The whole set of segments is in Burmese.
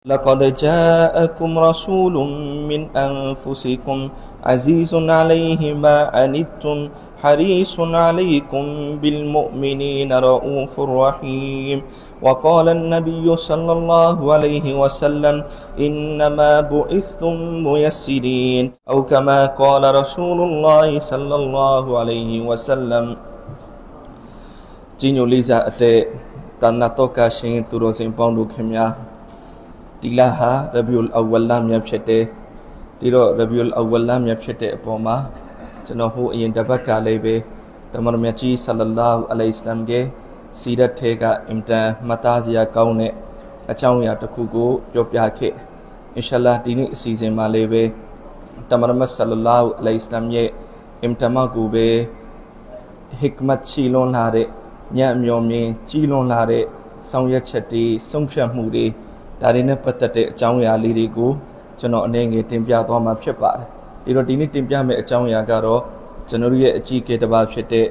لقد جاءكم رسول من أنفسكم عزيز عليه ما أنتم حريص عليكم بالمؤمنين رؤوف رحيم. وقال النبي صلى الله عليه وسلم إنما بعثتم ميسرين. أو كما قال رسول الله صلى الله عليه وسلم جينيو ليزا أتي تنطوكا شين تروزين بوندو တီလာဟာရဘီဥလ်အဝလမြတ်ဖြစ်တယ်ဒီတော့ရဘီဥလ်အဝလမြတ်ဖြစ်တဲ့အပေါ်မှာကျွန်တော်ဟိုအရင်တပတ်ကလေးပဲတမန်တော်မြတ်ကြီးဆလလာဟူအလိုင်စလမ်ရဲ့စီရတ်ထဲကအင်တန်မှတ်သားစရာကောင်းတဲ့အကြောင်းအရာတစ်ခုကိုပြောပြခဲ့အင်ရှာလာဒီနေ့အစီအစဉ်မှာလေးပဲတမန်တော်မြတ်ဆလလာဟူအလိုင်စလမ်ရဲ့အင်တမကိုပဲဟစ်ကမတ်ချီလွန်လာတဲ့ညံ့အမျော်မြင်ကြီးလွန်လာတဲ့ဆောင်ရွက်ချက်တွေဆုံးဖြတ်မှုတွေ ဒါတွေနဲ့ပတ်သက်တဲ့အကြောင်းအရာလေးတွေကိုကျွန်တော်အနေငယ်တင်ပြသွားမှာဖြစ်ပါတယ်ဒီတော့ဒီနေ့တင်ပြမယ့်အကြောင်းအရာကတော့ကျွန်တော်တို့ရဲ့အကြီးအကဲတစ်ပါးဖြစ်တဲ့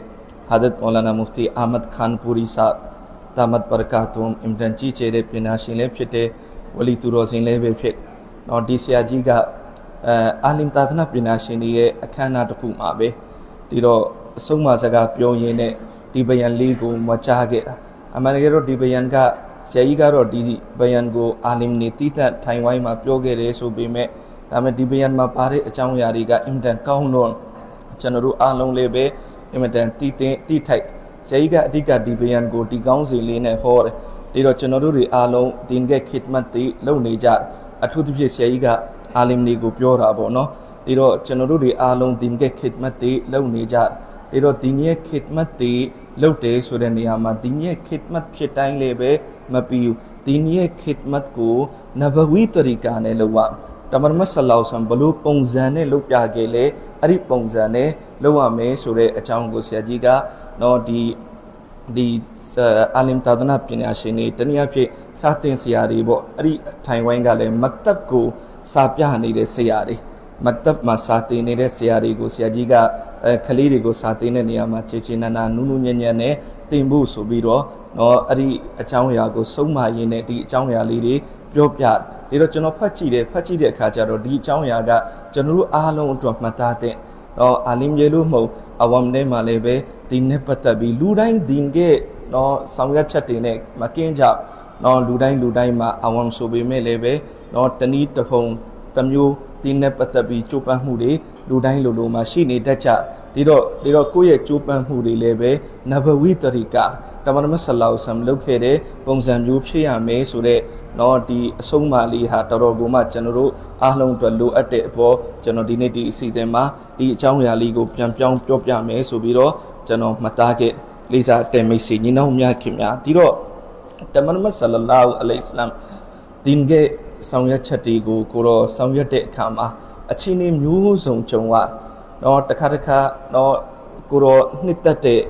ဟာဒတ်မောလာနာမူဖတီအာမတ်ခန်ပူရီဆာတာမတ်ဘရကာတုမ်အင်တန်ကြီးကျယ်တဲ့ပညာရှင်လည်းဖြစ်တဲ့ဝလီသူတော်စင်လည်းပဲဖြစ်တော့ဒီဆရာကြီးကအဲအာလင်တာသနာပညာရှင်တွေရဲ့အခမ်းအနားတစ်ခုမှာပဲဒီတော့အဆုံးအမစကားပြောရင်းနဲ့ဒီဘယံလေးကိုမချခဲ့တာအမှန်တကယ်တော့ဒီဘယံက ဆရာကြီးကတော့ဒီဘယံကိုအာလင်နေတိတတ်ထိုင်ဝိုင်းမှာပြောခဲ့တယ်ဆိုပေမဲ့ဒါပေမဲ့ဒီဘယံမှာပါတဲ့အကြောင်းအရာတွေကအင်တန်ကောင်းတော့ကျွန်တော်တို့အားလုံးလေးပဲအင်မတန်တည်တင်တိထိုက်ဆရာကြီးကအဓိကဒီဘယံကိုဒီကောင်းစီလေးနဲ့ဟောတယ်ဒီတော့ကျွန်တော်တို့တွေအားလုံးဒင်ကခစ်မတ်တိလုပ်နေကြတယ်အထူးသဖြင့်ဆရာကြီးကအာလင်နေကိုပြောတာပေါ့နော်ဒီတော့ကျွန်တော်တို့တွေအားလုံးဒင်ကခစ်မတ်တိလုပ်နေကြတယ် ဒါတော့ဒီရဲ့ခစ်မတ်တွေလုပ်တယ်ဆိုတဲ့နေရာမှာဒီရဲ့ခစ်မတ်ဖြစ်တိုင်းလည်းပဲမပြီးဘူးဒီရဲ့ခစ်မတ်ကိုနဘဝီတရီကာနဲ့လုပ်ရတမန်မဆလောဆမ်ဘလို့ပုံစံနဲ့လုပ်ပြခဲ့လေအဲ့ဒီပုံစံနဲ့လုပ်ရမယ်ဆိုတဲ့အကြောင်းကိုဆရာကြီးကနော်ဒီဒီအာလင်တာဒနာပညာရှင်တွေတနည်းအားဖြင့်စာသင်ဆရာတွေပေါ့အဲ့ဒီထိုင်ဝိုင်းကလည်းမတ်တပ်ကိုစာပြနေတဲ့ဆရာတွေ မတ်တပ်မှာစာသင်နေတဲ့ဆရာတွေကိုဆရာကြီးကအဲကလေးတွေကိုစာသင်တဲ့နေရာမှာခြေချေနာနာနူးနူးညံ့ညံ့နဲ့သင်ဖို့ဆိုပြီးတော့တော့အဲ့ဒီအကြောင်းအရာကိုစုံမရင်းနဲ့ဒီအကြောင်းအရာလေးတွေပြောပြတယ်ဒါတော့ကျွန်တော်ဖတ်ကြည့်တယ်ဖတ်ကြည့်တဲ့အခါကျတော့ဒီအကြောင်းအရာကကျွန်တော်တို့အားလုံးအတွက်မှတ်သားတဲ့တော့အာလင်ရေလို့မဟုတ်အဝမ်နဲ့မှလည်းပဲဒီနဲ့ပတ်သက်ပြီးလူတိုင်းဒီကဲတော့ဆောင်ရွက်ချက်တွေနဲ့မကင်းကြတော့လူတိုင်းလူတိုင်းမှာအဝမ်ဆိုပေမဲ့လည်းပဲတော့တနည်းတစ်ဖုံ တစ်မျိုးဒီနဲ့ပတ်သက်ပြီးကြိုးပမ်းမှုတွေလူတိုင်းလူလူမှာရှိနေတတ်ကြဒီတော့ဒီတော့ကိုယ့်ရဲ့ကြိုးပမ်းမှုတွေလည်းပဲနဘဝီတရီကာတမန်တော်ဆလောဆမ်လုပ်ခဲ့တဲ့ပုံစံမျိုးဖြစ်ရမယ်ဆိုတော့တော့ဒီအဆုံးအမလေးဟာတော်တော်ကိုမှကျွန်တော်တို့အားလုံးအတွက်လိုအပ်တဲ့အပေါ်ကျွန်တော်ဒီနေ့ဒီအစီအစဉ်မှာဒီအကြောင်းအရာလေးကိုပြန်ပြောင်းပြောပြမယ်ဆိုပြီးတော့ကျွန်တော်မှတ်သားခဲ့လေးစားတဲ့မိတ်ဆွေညီနောင်များခင်များဒီတော့တမန်တော်ဆလလောအလိုင်စလမ်ဒီငယ် ဆောင်ရွက်ချက်တွေကိုကိုတော့ဆောင်ရွက်တဲ့အခါမှာအချင်းအမျိုးစုံကြုံရတော့တစ်ခါတစ်ခါတော့ကိုတော့နှစ်သက်တဲ့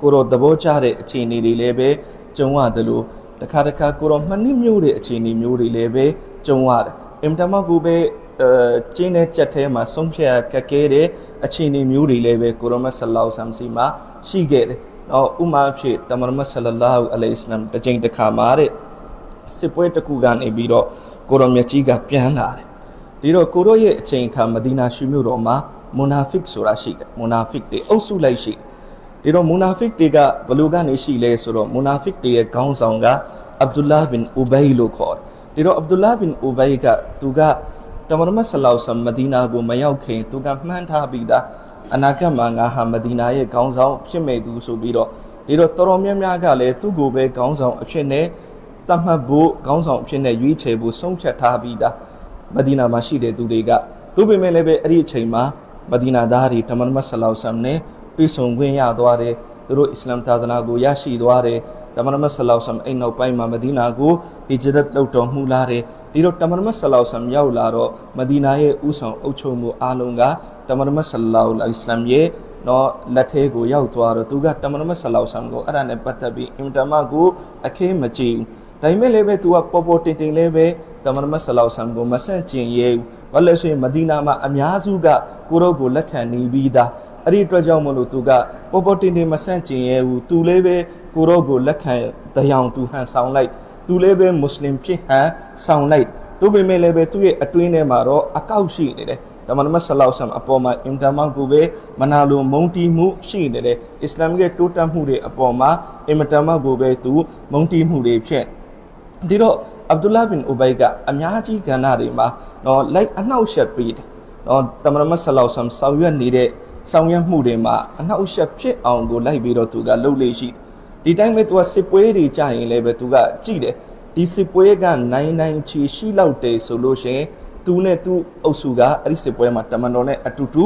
ကိုတော့သဘောကျတဲ့အခြေအနေတွေလည်းပဲကြုံရတယ်လို့တစ်ခါတစ်ခါကိုတော့မှနစ်မျိုးတဲ့အခြေအနေမျိုးတွေလည်းပဲကြုံရတယ်အင်တမကူပဲအဲကျင်းတဲ့ကြက်ထဲမှာဆုံးဖြတ်ကက်ခဲတဲ့အခြေအနေမျိုးတွေလည်းပဲကိုရမတ်ဆလောဆမ်စီမှာရှိခဲ့တယ်။တော့ဥမာဖြစ်တမန်မတ်ဆလလာဟူအလိုင်စလမ်တစ်ချိန်တစ်ခါမှာတဲ့စစ်ပွဲတစ်ခုကနေပြီးတော့ ကိုရောမြတ်ကြီးကပြန်လာတယ်။ဒီတော့ကိုရောရဲ့အချိန်အခါမဒီနာရှိမြို့တော်မှာမူနာဖစ်ဆိုတာရှိတယ်။မူနာဖစ်တွေအုပ်စုလိုက်ရှိတယ်ဒီတော့မူနာဖစ်တွေကဘလူကနေရှိလဲဆိုတော့မူနာဖစ်တွေရဲ့ခေါင်းဆောင်ကအဗ်ဒူလာဘင်အူဘိုင်လို့ခေါ်တယ်ဒီတော့အဗ်ဒူလာဘင်အူဘိုင်ကသူကတမန်တော်မဆလောက်ဆမ်မဒီနာကိုမရောက်ခင်သူကမှန်းထားပြီးသားအနာဂတ်မှာငါဟာမဒီနာရဲ့ခေါင်းဆောင်ဖြစ်မဲ့သူဆိုပြီးတော့ဒီတော့တော်တော်များများကလည်းသူ့ကိုပဲခေါင်းဆောင်အဖြစ်နဲ့ တတ်မှတ်ဖို့ခေါင်းဆောင်အဖြစ်နဲ့ရွေးချယ်ဖို့ဆုံးဖြတ်ထားပြီးသားမဒီနာမှာရှိတဲ့သူတွေကသူပေမဲ့လည်းပဲအဲ့ဒီအချိန်မှာမဒီနာသားတွေတမန်တော်မဆလောက်ဆမ်နဲ့တွေ့ဆုံခွင့်ရသွားတယ်သူတို့အစ္စလာမ်သာသနာကိုရရှိသွားတယ်တမန်တော်ဆလောက်ဆမ်အိမ်နောက်ပိုင်းမှာမဒီနာကိုဟီဂျရတ်လုပ်တော်မူလာတယ်ဒီတော့တမန်တော်ဆလောက်ဆမ်ရောက်လာတော့မဒီနာရဲ့ဥဆောင်အုပ်ချုပ်မှုအားလုံးကတမန်တော်ဆလောက်အစ္စလာမ်ရဲ့တော့လက်ထဲကိုရောက်သွားတော့သူကတမန်တော်ဆလောက်ဆမ်ကိုအဲ့ဒါနဲ့ပတ်သက်ပြီးအင်တမကိုအခေမကြည့်ဘူး ဒါပေမဲ့လည်းပဲသူကပေါ်ပေါ်တင်တင်လေးပဲတမန်တော်ဆလောက်ဆမ်ကိုမဆန့်ကျင်ရဲဘူးဘာလို့လဲဆိုရင်မဒီနာမှာအများစုကကိုရောကိုလက်ခံနေပြီးသားအဲ့ဒီအတွက်ကြောင့်မလို့သူကပေါ်ပေါ်တင်တင်မဆန့်ကျင်ရဲဘူးသူလည်းပဲကိုရောကိုလက်ခံတရားသူဟန်ဆောင်လိုက်သူလည်းပဲမွတ်စလင်ဖြစ်ဟန်ဆောင်လိုက်သူပေမဲ့လည်းပဲသူ့ရဲ့အတွင်းထဲမှာတော့အကောက်ရှိနေတယ်တမန်တော်မြတ်ဆလောဆမ်အပေါ်မှာအင်တာမန်ကိုပဲမနာလိုမုန်းတီးမှုရှိနေတယ်အစ္စလာမ်ရဲ့တိုးတက်မှုတွေအပေါ်မှာအင်တာမန်ကိုပဲသူမုန်းတီးမှုတွေဖြစ် ဒီတော့အဗ်ဒူလာဘင်ဥဘိုင်ကအများကြီးကဏ္ဍတွေမှာတော့လိုက်အနှောက်အယှက်ပေးတယ်တော့တမန်တော်မြတ်ဆလောဆမ်ဆောင်ရွက်နေတဲ့ဆောင်ရွက်မှုတွေမှာအနှောက်အယှက်ဖြစ်အောင်ကိုလိုက်ပြီးတော့သူကလှုပ်လေရှိဒီတိုင်းပဲသူကစစ်ပွဲတွေကြာရင်လည်းပဲသူကကြည့်တယ်ဒီစစ်ပွဲကနိုင်နိုင်ချီရှိလောက်တယ်ဆိုလို့ရှိရင်သူနဲ့သူအုပ်စုကအဲ့ဒီစစ်ပွဲမှာတမန်တော်နဲ့အတူတူ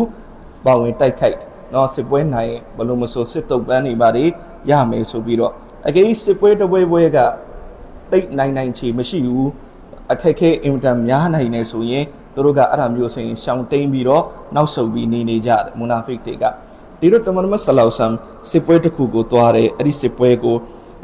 ပါဝင်တိုက်ခိုက်တယ်နော်စစ်ပွဲနိုင်ရင်ဘယ်လိုမဆိုစစ်တုပ်ပန်းနေပါလေရမယ်ဆိုပြီးတော့အကယ်၍စစ်ပွဲတစ်ပွဲပွဲက တိတ်နိုင်နိုင်ချီမရှိဘူးအခက်ခဲအင်တန်များနိုင်နေဆိုရင်သူတို့ကအဲ့ဒါမျိုးဆိုရင်ရှောင်တိန်ပြီးတော့နောက်ဆုတ်ပြီးနေနေကြတယ်မူနာဖစ်တွေကဒီတော့တမန်တော်ဆလောဆမ်စစ်ပွဲတစ်ခုကိုတွားတယ်အဲ့ဒီစစ်ပွဲကို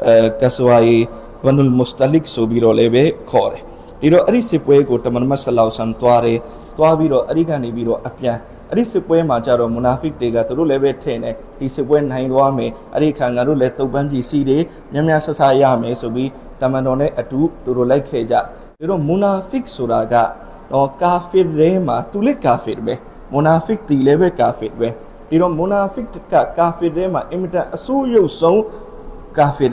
အဲကဆဝါယီဘနုလ်မုစတလစ်ဆိုပြီးတော့လည်းပဲခေါ်တယ်ဒီတော့အဲ့ဒီစစ်ပွဲကိုတမန်တော်ဆလောဆမ်တွားတယ်တွားပြီးတော့အဲ့ဒီကနေပြီးတော့အပြန်အဲ့ဒီစစ်ပွဲမှာကြတော့မူနာဖစ်တွေကသူတို့လည်းပဲထင်တယ်ဒီစစ်ပွဲနိုင်သွားမယ်အဲ့ဒီခါငါတို့လည်းတုတ်ပန်းပစ္စည်းတွေများများဆဆရမယ်ဆိုပြီး တမန်တော်နဲ့အတူသူတို့လိုက်ခဲ့ကြဒီတော့မူနာဖစ်ဆိုတာကတော့ကာဖီရဲမှာသူလည်းကာဖီပဲမူနာဖစ်တီလည်းပဲကာဖီပဲဒီတော့မူနာဖစ်ကကာဖီရဲမှာအင်မတန်အဆိုးရုပ်ဆုံးကာဖီ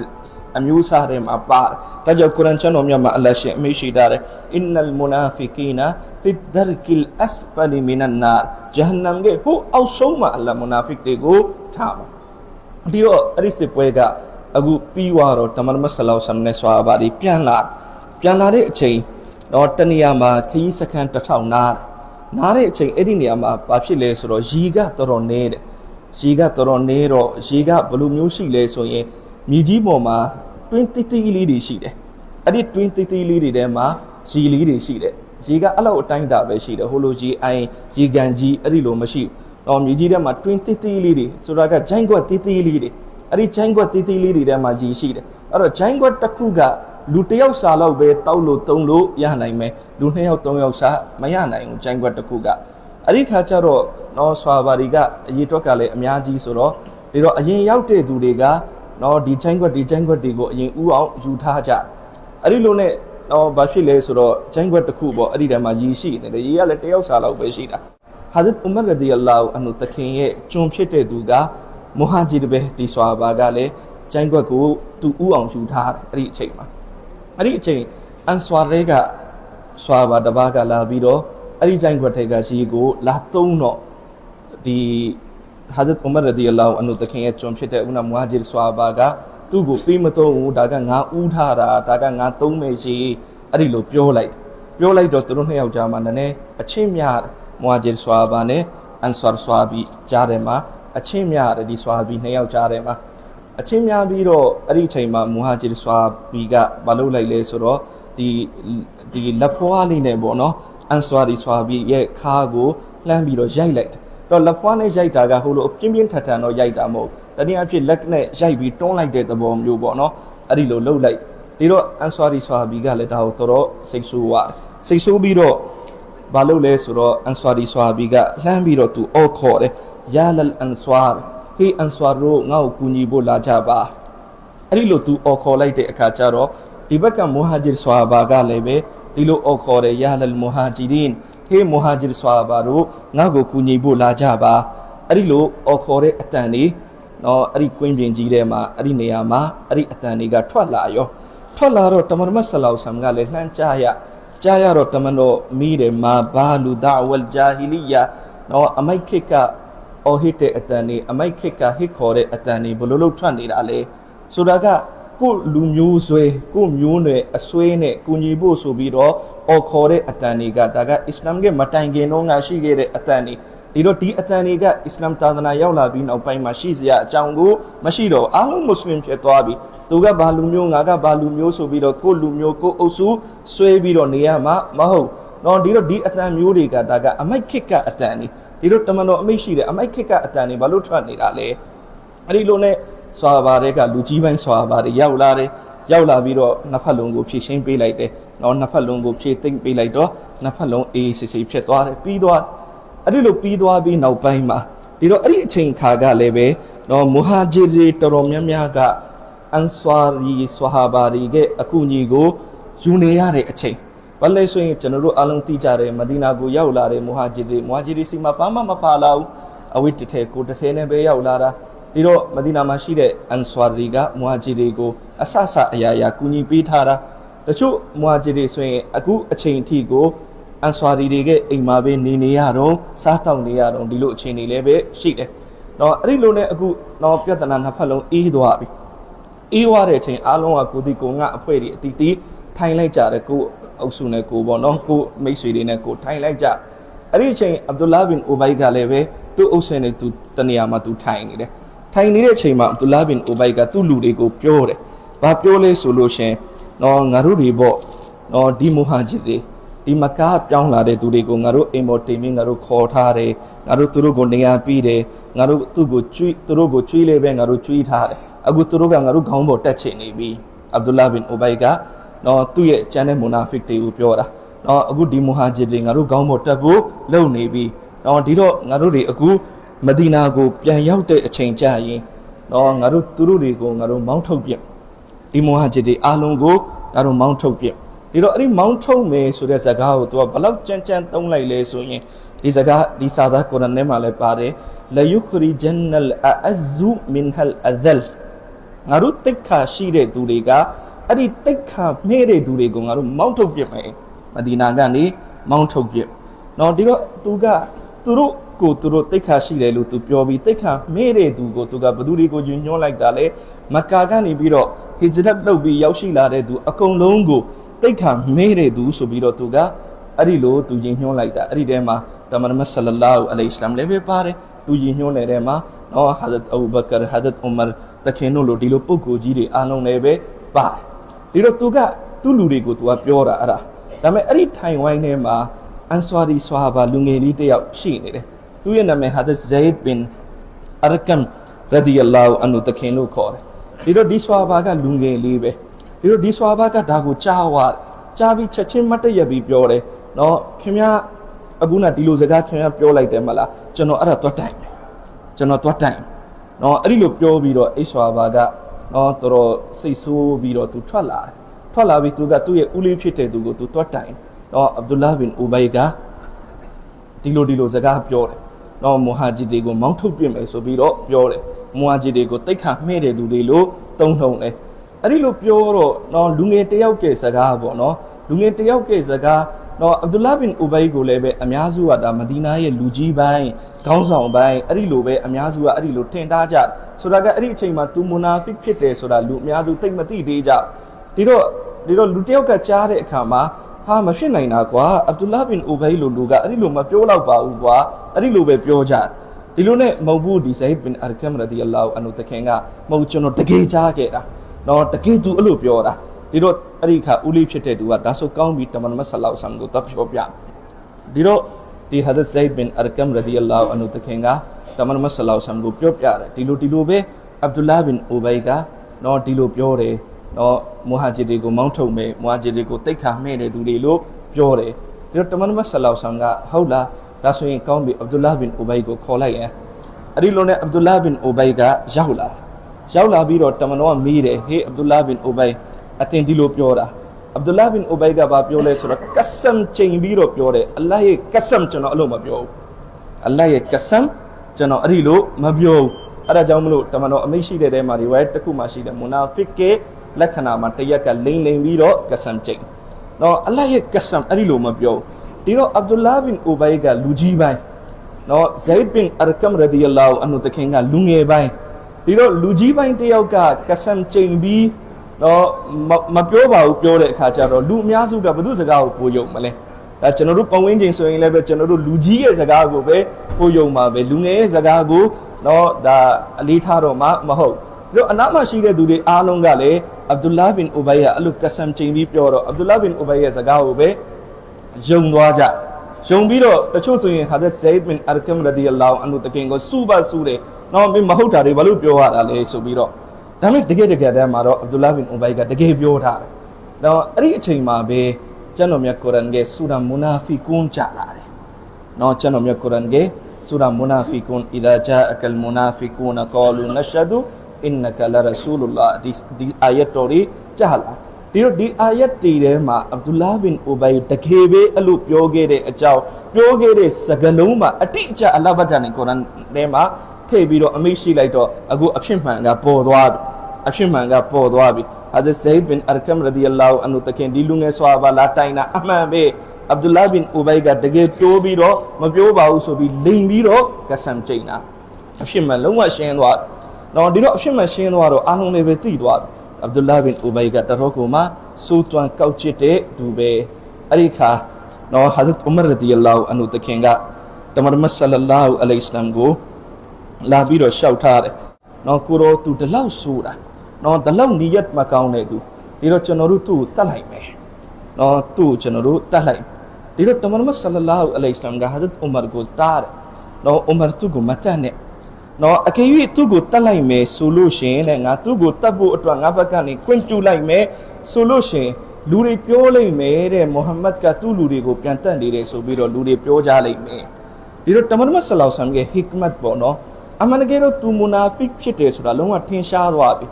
အမျိုးအစားတွေမှာပါဒါကြောင့်ကုရ်အန်ကျမ်းတော်မြတ်မှာအလ္လာဟ်ရှင်အမိန့်ရှိတာတယ်အင်နလ်မူနာဖီကီနာဖီဒရကီလ်အစဖလီမီနန်နာဂျဟန္နမ်ကဟိုအောက်ဆုံးမှာအလ္လာဟ်မူနာဖစ်တွေကိုထားမှာဒီတော့အဲ့ဒီစစ်ပွဲက အခုပြီးသွားတော့တမန်မဆလောဆမ်နဲ့ဆွာဘာဒီပြန်လာပြန်လာတဲ့အချိန်တော့တနေရာမှာခရီးစခန်းတစ်ထောင်နားနားတဲ့အချိန်အဲ့ဒီနေရာမှာဘာဖြစ်လဲဆိုတော့ရီကတော်တော်နေတယ်ရီကတော်တော်နေတော့ရီကဘယ်လိုမျိုးရှိလဲဆိုရင်မြေကြီးပေါ်မှာတွင်းတိတိလေးတွေရှိတယ်အဲ့ဒီတွင်းတိတိလေးတွေထဲမှာရီလေးတွေရှိတယ်ရီကအဲ့လောက်အတိုင်းတာပဲရှိတယ်ဟိုလိုကြီးအိုင်ရီကန်ကြီးအဲ့ဒီလိုမရှိဘူးတော့မြေကြီးထဲမှာတွင်းတိတိလေးတွေဆိုတာကဂျိုင်းကွက်တိတိလေးတွေ အဲ့ဒီဂျိုင်းကွက်တိတိလေးတွေထဲမှာရီရှိတယ်အဲ့တော့ဂျိုင်းကွက်တစ်ခုကလူတစ်ယောက်စာလောက်ပဲတောက်လို့တုံးလို့ရနိုင်မယ်လူနှစ်ယောက်သုံးယောက်စာမရနိုင်ဘူးဂျိုင်းကွက်တစ်ခုကအဲ့ဒီခါကျတော့နော်ဆွာဘာဒီကအရေးတွက်ကလည်းအများကြီးဆိုတော့ဒီတော့အရင်ရောက်တဲ့သူတွေကနော်ဒီဂျိုင်းကွက်ဒီဂျိုင်းကွက်တွေကိုအရင်ဥအောင်ယူထားကြအဲ့ဒီလိုနဲ့နော်ဘာဖြစ်လဲဆိုတော့ဂျိုင်းကွက်တစ်ခုပေါ့အဲ့ဒီတည်းမှာရီရှိနေတယ်ရီကလည်းတစ်ယောက်စာလောက်ပဲရှိတာဟာဇတ်ဥမရရဒီအလာဟူအန်ဟူတခင်ရဲ့ကျွန်ဖြစ်တဲ့သူက မူဟာဂျီဒ်ပဲဒီဆွာဘာကလည်းဂျိုင်းကွက်ကိုသူဥအောင်ယူထားတယ်အဲ့ဒီအချိန်မှာအဲ့ဒီအချိန်အန်ဆွာရဲကဆွာဘာတဘာကလာပြီးတော့အဲ့ဒီဂျိုင်းကွက်ထဲကရီကိုလာသုံးတော့ဒီဟာဇတ်ဥမရရဒီအလာဟူအန်ဟူတခင်ရဲ့ကျွန်ဖြစ်တဲ့ဥနာမူဟာဂျီဒ်ဆွာဘာကသူ့ကိုပေးမသုံးဘူးဒါကငါဥထားတာဒါကငါသုံးမယ်ရှိအဲ့ဒီလိုပြောလိုက်ပြောလိုက်တော့သူတို့နှစ်ယောက်ကြားမှာနည်းနည်းအချင်းများမွာဂျီဆွာဘာနဲ့အန်ဆွာဆွာဘီကြားတယ်မှာ အချင်းများတယ်ဒီဆွာဘီနှစ်ယောက်ကြားတယ်မှာအချင်းများပြီးတော့အဲ့ဒီအချိန်မှာမူဟာဂျီဆွာဘီကမလုပ်လိုက်လဲဆိုတော့ဒီဒီလက်ဖွားလေးနဲ့ပေါ့နော်အန်ဆွာဒီဆွာဘီရဲ့ခါကိုလှမ်းပြီးတော့ရိုက်လိုက်တယ်တော့လက်ဖွားနဲ့ရိုက်တာကဟိုလိုပြင်းပြင်းထန်ထန်တော့ရိုက်တာမဟုတ်တနည်းအားဖြင့်လက်နဲ့ရိုက်ပြီးတွန်းလိုက်တဲ့သဘောမျိုးပေါ့နော်အဲ့ဒီလိုလှုပ်လိုက်ဒီတော့အန်ဆွာဒီဆွာဘီကလည်းဒါကိုတော်တော်စိတ်ဆိုးသွားစိတ်ဆိုးပြီးတော့ဘာလုပ်လဲဆိုတော့အန်ဆွာဒီဆွာဘီကလှမ်းပြီးတော့သူအော်ခေါ်တယ် ယာလလ်အန်ဆွာဟေးအန်ဆွာရိုငါ့ကိုကူညီဖို့လာကြပါအဲ့ဒီလိုသူအော်ခေါ်လိုက်တဲ့အခါကျတော့ဒီဘက်ကမူဟာဂျီဆွာဘာကလည်းပဲဒီလိုအော်ခေါ်တယ်ယာလလ်မူဟာဂျီရင်ဟေးမူဟာဂျီဆွာဘာတို့ငါ့ကိုကူညီဖို့လာကြပါအဲ့ဒီလိုအော်ခေါ်တဲ့အတန်လေးနော်အဲ့ဒီကွင်းပြင်ကြီးထဲမှာအဲ့ဒီနေရာမှာအဲ့ဒီအတန်တွေကထွက်လာရောထွက်လာတော့တမန်မတ်ဆလောက်ဆမ်ကလည်းလှမ်းကြားရကြားရတော့တမန်တော်မိတယ်မာဘာလူဒါဝလ်ဂျာဟီလီယာနော်အမိုက်ခေတ်က အော်ဟစ်တဲ့အတန်တွေအမိုက်ခေတ်ကဟစ်ခေါ်တဲ့အတန်တွေဘယ်လိုလုပ်ထွက်နေတာလဲဆိုတာကကိုလူမျိုးဆွဲကိုမျိုးနယ်အဆွဲနဲ့ကုညီဖို့ဆိုပြီးတော့အော်ခေါ်တဲ့အတန်တွေကဒါကအစ္စလာမ်ရဲ့မတိုင်ခင်တော့ငါရှိခဲ့တဲ့အတန်တွေဒီတော့ဒီအတန်တွေကအစ္စလာမ်သာသနာရောက်လာပြီးနောက်ပိုင်းမှာရှိစရာအကြောင်းကိုမရှိတော့အားလုံးမွတ်စလင်ဖြစ်သွားပြီသူကဘာလူမျိုးငါကဘာလူမျိုးဆိုပြီးတော့ကိုလူမျိုးကိုအုပ်စုဆွဲပြီးတော့နေရမှာမဟုတ်တော့ဒီတော့ဒီအတန်မျိုးတွေကဒါကအမိုက်ခစ်ကအတန်တွေ ဒီတော့တမန်တော်အမိတ်ရှိတယ်အမိုက်ခစ်ကအတန်တွေဘာလို့ထွက်နေတာလဲအဲ့ဒီလိုနဲ့ဆွာဘာတွေကလူကြီးပိုင်းဆွာဘာတွေရောက်လာတယ်ရောက်လာပြီးတော့နှစ်ဖက်လုံးကိုဖြည့်ရှင်းပေးလိုက်တယ်။နော်နှစ်ဖက်လုံးကိုဖြည့်သိမ့်ပေးလိုက်တော့နှစ်ဖက်လုံးအေးစစ်စစ်ဖြစ်သွားတယ်ပြီးသွားအဲ့ဒီလိုပြီးသွားပြီးနောက်ပိုင်းမှာဒီတော့အဲ့ဒီအချိန်ခါကလည်းပဲနော်မူဟာဂျီတွေတော်တော်များများကအန်ဆွာရီဆွာဟာဘာရီရဲ့အကူအညီကိုယူနေရတဲ့အချိန် ဘာလဲဆိုရင်ကျွန်တော်တို့အားလုံးသိကြတယ်မဒီနာကိုရောက်လာတဲ့မူဟာဂျီတွေမူဟာဂျီတွေစီမှာဘာမှမပါလာဘူးအဝိတ္တထဲကိုတစ်ထဲနဲ့ပဲရောက်လာတာဒီတော့မဒီနာမှာရှိတဲ့အန်ဆွာရီကမူဟာဂျီတွေကိုအဆအဆအရာရာကူညီပေးထားတာတချို့မူဟာဂျီတွေဆိုရင်အခုအချိန်အထိကိုအန်ဆွာရီတွေကအိမ်မှာပဲနေနေရတော့စားတောက်နေရတော့ဒီလိုအခြေအနေလည်းပဲရှိတယ်။တော့အဲ့ဒီလိုနဲ့အခုတော့ပြဿနာနှစ်ဖက်လုံးအေးသွားပြီ။အေးဝါတဲ့အချိန်အားလုံးကကိုဒီကိုငါအဖွဲတွေအတီးတီး ထိုင်လိုက်ကြတယ်ကိုအုပ်စုနဲ့ကိုပေါ့နော်ကိုမိတ်ဆွေတွေနဲ့ကိုထိုင်လိုက်ကြအဲ့ဒီအချိန်အဗ်ဒူလာဘင်အိုဘိုက်ကလည်းပဲသူ့အုပ်စုနဲ့သူတနေရာမှာသူထိုင်နေတယ်ထိုင်နေတဲ့အချိန်မှာအဗ်ဒူလာဘင်အိုဘိုက်ကသူ့လူတွေကိုပြောတယ်ဘာပြောလဲဆိုလို့ရှရင်နော်ငါတို့တွေပေါ့နော်ဒီမူဟာဂျီတွေဒီမကားပြောင်းလာတဲ့သူတွေကိုငါတို့အိမ်ပေါ်တင်ပြီးငါတို့ခေါ်ထားတယ်ငါတို့သူတို့ကိုနေရာပြီးတယ်ငါတို့သူ့ကိုကျွေးသူတို့ကိုကျွေးလဲပဲငါတို့ကျွေးထားတယ်အခုသူတို့ကငါတို့ခေါင်းပေါ်တက်ချင်နေပြီအဗ်ဒူလာဘင်အိုဘိုက်က နော်သူ့ရဲ့ကျန်တဲ့မူနာဖစ်တွေကိုပြောတာနော်အခုဒီမူဟာဂျစ်တွေငါတို့ခေါင်းပေါ်တက်ဖို့လုပ်နေပြီနော်ဒီတော့ငါတို့တွေအခုမဒီနာကိုပြန်ရောက်တဲ့အချိန်ကြာရင်နော်ငါတို့သူတို့တွေကိုငါတို့မောင်းထုတ်ပြစ်ဒီမွဟာဂျစ်တွေအားလုံးကိုဒါတော့မောင်းထုတ်ပြစ်ဒီတော့အဲ့ဒီမောင်းထုတ်မယ်ဆိုတဲ့ဇာတ်ကားကိုသူကဘလောက်ကြမ်းကြမ်းသုံးလိုက်လဲဆိုရင်ဒီဇာတ်ကားဒီစာသားကုရ်အာန်ထဲမှာလည်းပါတယ်လယုခရီဂျန်နလ်အဇူမင်ဟလ်အဒလ်ငါတို့တိတ်ခါရှိတဲ့သူတွေက အဲ့ဒီတိတ်ခါမဲတဲ့သူတွေကိုငါတို့မောင်းထုတ်ပြစ်မယ်မဒီနာကနေမောင်းထုတ်ပြစ်နော်ဒီတော့သူကသူတို့ကိုသူတို့တိတ်ခါရှိတယ်လို့သူပြောပြီးတိတ်ခါမဲတဲ့သူကိုသူကဘသူတွေကိုညွှန်ညွှန်းလိုက်တာလေမက္ကာကနေပြီးတော့ဟီဂျရတ်လုပ်ပြီးရောက်ရှိလာတဲ့သူအကုန်လုံးကိုတိတ်ခါမဲတဲ့သူဆိုပြီးတော့သူကအဲ့ဒီလိုသူညွှန်ညွှန်းလိုက်တာအဲ့ဒီထဲမှာတမန်တော်ဆလလာဟူအလိုင်စလမ်လည်းပဲပါတယ်သူညွှန်ညွှန်းတဲ့ထဲမှာနော်ဟာဇတ်အဘူဘကာဟာဇတ်ဥမာတခင်တို့လိုဒီလိုပုဂ္ဂိုလ်ကြီးတွေအားလုံးလည်းပဲပါတယ် ဒီတော့သူကသူ့လူတွေကိုသူကပြောတာအဲ့ဒါဒါပေမဲ့အဲ့ဒီထိုင်ဝိုင်းထဲမှာအန်ဆွာဒီဆွာဘာလူငယ်လေးတစ်ယောက်ရှိနေတယ်သူရဲ့နာမည်ဟာဇတ်ဇိုက်ဘင်အရကန်ရဒီအလ္လာဟူအန်ဟူတခင်လို့ခေါ်တယ်ဒီတော့ဒီဆွာဘာကလူငယ်လေးပဲဒီတော့ဒီဆွာဘာကဒါကိုကြားဝါကြားပြီးချက်ချင်းမတ်တရက်ပြီးပြောတယ်နော်ခင်ဗျာအခုနဒီလိုစကားခင်ဗျာပြောလိုက်တယ်မလားကျွန်တော်အဲ့ဒါသွားတိုင်မယ်ကျွန်တော်သွားတိုင်နော်အဲ့ဒီလိုပြောပြီးတော့အိဆွာဘာက နော်တော်တော်စိတ်ဆိုးပြီးတော့သူထွက်လာတယ်ထွက်လာပြီးသူကသူ့ရဲ့ဦးလေးဖြစ်တဲ့သူကိုသူသွားတိုင်နော်အဗ်ဒူလာဘင်အူဘိုင်ကဒီလိုဒီလိုစကားပြောတယ်။နော်မူဟာဂျီတွေကိုမောင်းထုတ်ပြစ်မယ်ဆိုပြီးတော့ပြောတယ်။မူဟာဂျီတွေကိုတိတ်ခါမှဲ့တဲ့သူတွေလို့တုံးထုံတယ်။အဲ့ဒီလိုပြောတော့နော်လူငယ်တယောက်ကစကားပေါ့နော်။လူငယ်တယောက်ကစကား နော်အဗ်ဒူလာဘင်အူဘိုင်ကိုလည်းပဲအများစုကဒါမဒီနာရဲ့လူကြီးပိုင်းခေါင်းဆောင်ပိုင်းအဲ့ဒီလိုပဲအများစုကအဲ့ဒီလိုထင်ထားကြဆိုတာကအဲ့ဒီအချိန်မှာသူမူနာဖစ်ဖြစ်တယ်ဆိုတာလူအများစုသိမသိသေးကြဒီတော့ဒီတော့လူတယောက်ကကြားတဲ့အခါမှာဟာမဖြစ်နိုင်တာကွာအဗ်ဒူလာဘင်အိုဘိုင်လိုလူကအဲ့ဒီလိုမပြောတော့ပါဘူးကွာအဲ့ဒီလိုပဲပြောကြဒီလိုနဲ့မဟုတ်ဘူးဒီဇိုင်ဘင်အာကမ်ရဒီအလ္လာဟူအန်ဟူတခင်ကမဟုတ်ကျွန်တော်တကယ်ကြားခဲ့တာနော်တကယ်သူအဲ့လိုပြောတာ ဒီတော့အဲ့ဒီခါဦးလေးဖြစ်တဲ့သူကဒါဆိုကောင်းပြီတမန်မဆလောက်ဆမ်ကိုတပ်ပြောပြဒီတော့ဒီဟဒတ်ဇိုင်ဘင်အာကမ်ရဒီအလ္လာဟူအန်ဟူတခင်ကတမန်မဆလောက်ဆမ်ကိုပြောပြတယ်ဒီလိုဒီလိုပဲအဗ်ဒူလာဘင်အိုဘိုင်ကနော်ဒီလိုပြောတယ်နော်မူဟာဂျီတွေကိုမောင်းထုတ်မယ်မူဟာဂျီတွေကိုတိတ်ခါမဲ့တဲ့သူတွေလို့ပြောတယ်ဒီတော့တမန်မဆလောက်ဆမ်ကဟုတ်လားဒါဆိုရင်ကောင်းပြီအဗ်ဒူလာဘင်အိုဘိုင်ကိုခေါ်လိုက်ရင်အဲ့ဒီလိုနဲ့အဗ်ဒူလာဘင်အိုဘိုင်ကရောက်လာရောက်လာပြီးတော့တမန်တော်ကမေးတယ်ဟေးအဗ်ဒူလာဘင်အိုဘိုင် အတင်ဒီလိုပြောတာအဗ်ဒူလာဘင်အိုဘိုင်ကဘာပြောလဲဆိုတော့ကဆမ်ချိန်ပြီးတော့ပြောတယ်အလ္လာဟ်ရဲ့ကဆမ်ကျွန်တော်အဲ့လိုမပြောဘူးအလ္လာဟ်ရဲ့ကဆမ်ကျွန်တော်အဲ့ဒီလိုမပြောဘူးအဲ့ဒါကြောင့်မလို့တမန်တော်အမိတ်ရှိတဲ့တဲမှာဒီဝိုင်းတစ်ခုမှရှိတယ်မူနာဖစ်ကေလက္ခဏာမှာတရက်ကလိမ့်လိမ့်ပြီးတော့ကဆမ်ချိန်နော်အလ္လာဟ်ရဲ့ကဆမ်အဲ့ဒီလိုမပြောဘူးဒီတော့အဗ်ဒူလာဘင်အိုဘိုင်ကလူကြီးပိုင်းနော်ဇိုက်ဘင်အရကမ်ရဒီအလာဟူအန်ဟူတခင်ကလူငယ်ပိုင်းဒီတော့လူကြီးပိုင်းတယောက်ကကဆမ်ချိန်ပြီး နော်မမပြောပါဘူးပြောတဲ့အခါကျတော့လူအများစုကဘု து စကားကိုပိုယုံမလဲဒါကျွန်တော်တို့ပတ်ဝန်းကျင်ဆိုရင်လည်းပဲကျွန်တော်တို့လူကြီးရဲ့စကားကိုပဲပိုယုံပါပဲလူငယ်ရဲ့စကားကိုနော်ဒါအလေးထားတော့မှမဟုတ်ပြီးတော့အနားမှာရှိတဲ့သူတွေအားလုံးကလည်းအဗ်ဒူလာဘင်အိုဘိုင်ကအဲ့လိုကဆမ်ချိန်ပြီးပြောတော့အဗ်ဒူလာဘင်အိုဘိုင်ရဲ့စကားကိုပဲယုံသွားကြယုံပြီးတော့တချို့ဆိုရင်ဟာဇက်ဇိုက်ဘင်အာကမ်ရဒီအလာဟူအန်ဟူတကင်ကိုစူပါစူတယ်နော်မင်းမဟုတ်တာတွေဘာလို့ပြောရတာလဲဆိုပြီးတော့ ဒါပေမဲ့တကယ်တကယ်တမ်းမှာတော့အဗ်ဒူလာဘင်အိုဘိုင်ကတကယ်ပြောထားတယ်တော့အဲ့ဒီအချိန်မှာပဲကျွန်တော်မြတ်ကုရ်အာန်ရဲ့ဆူရာမူနာဖီကွန်ကြလာတယ်နော်ကျွန်တော်မြတ်ကုရ်အာန်ရဲ့ဆူရာမူနာဖီကွန်အီဒါဂျာအကလ်မူနာဖီကွန်ကာလူနရှဒူအင်နကလရဆူလုလာဒီဒီအာယတ်တော်ကြီးကြားလာဒီဒီတော့ဒီအာယတ်တီထဲမှာအဗ္ဒူလာဘင်အိုဘိုင်တကယ်ပဲအဲ့လိုပြောခဲ့တဲ့အကြောင်းပြောခဲ့တဲ့စကားလုံးမှာအတိအကျအလ္လာဟ်ဘတ်ကနေကုရ်အာန်ထဲမှာ ထည့်ပြီးတော့အမိရှိလိုက်တော့အခုအဖြစ်မှန်ကပေါ်သွားပြီအဖြစ်မှန်ကပေါ်သွားပြီဟာဒ်ဇိဒ်ဘင်အာကမ်ရဒီအလာဟူအန်ဟူတခင်ဒီလူငယ်ဆွာဘာလာတိုင်တာအမှန်ပဲအဗ္ဒူလာဘင်အိုဘိုင်ကတကယ်ပြောပြီးတော့မပြောပါဘူးဆိုပြီးလိန်ပြီးတော့ကဆမ်ကျိန်တာအဖြစ်မှန်လုံးဝရှင်းသွားတော့ဒီတော့အဖြစ်မှန်ရှင်းသွားတော့အားလုံးလည်းပဲသိသွားပြီအဗ္ဒူလာဘင်ဥဘိုင်ကတတော်ကိုမှစူးသွမ်းကောက်ချစ်တဲ့သူပဲအဲ့ဒီခါနော်ဟာဇတ်ဥမရရဒီအလ္လာဟူအန်ဟူတခင်ကတမန်မဆလလာဟူအလိုင်စလမ်ကို လာပြီးတော့ရှောက်ထားတယ်နော်ကိုရောသူဒီလောက်ဆိုတာနော်ဒီလောက်နီယတ်မကောင်းတဲ့သူဒီတော့ကျွန်တော်တို့သူ့ကိုတတ်လိုက်မယ်နော်သူ့ကိုကျွန်တော်တို့တတ်လိုက်ဒီတော့တမန်မဆလလာဟူအလိုင်စလမ်ကဟာဇတ်ဥမရကိုတားတယ်နော်ဥမရသူ့ကိုမတတ်နဲ့နော်အကယ်၍သူ့ကိုတတ်လိုက်မယ်ဆိုလို့ရှရင်တဲ့ငါသူ့ကိုတတ်ဖို့အတွက်ငါဘက်ကနေခွင့်ပြုလိုက်မယ်ဆိုလို့ရှရင်လူတွေပြောလိုက်မယ်တဲ့မိုဟာမက်ကသူ့လူတွေကိုပြန်တတ်နေတယ်ဆိုပြီးတော့လူတွေပြောကြလိုက်မယ်ဒီတော့တမန်မဆလောဆမ်ရဲ့ဟိကမတ်ပေါ့နော် အမှန်တကယ်တော့သူမူနာဖစ်ဖြစ်တယ်ဆိုတာလုံးဝထင်ရှားသွားပြီ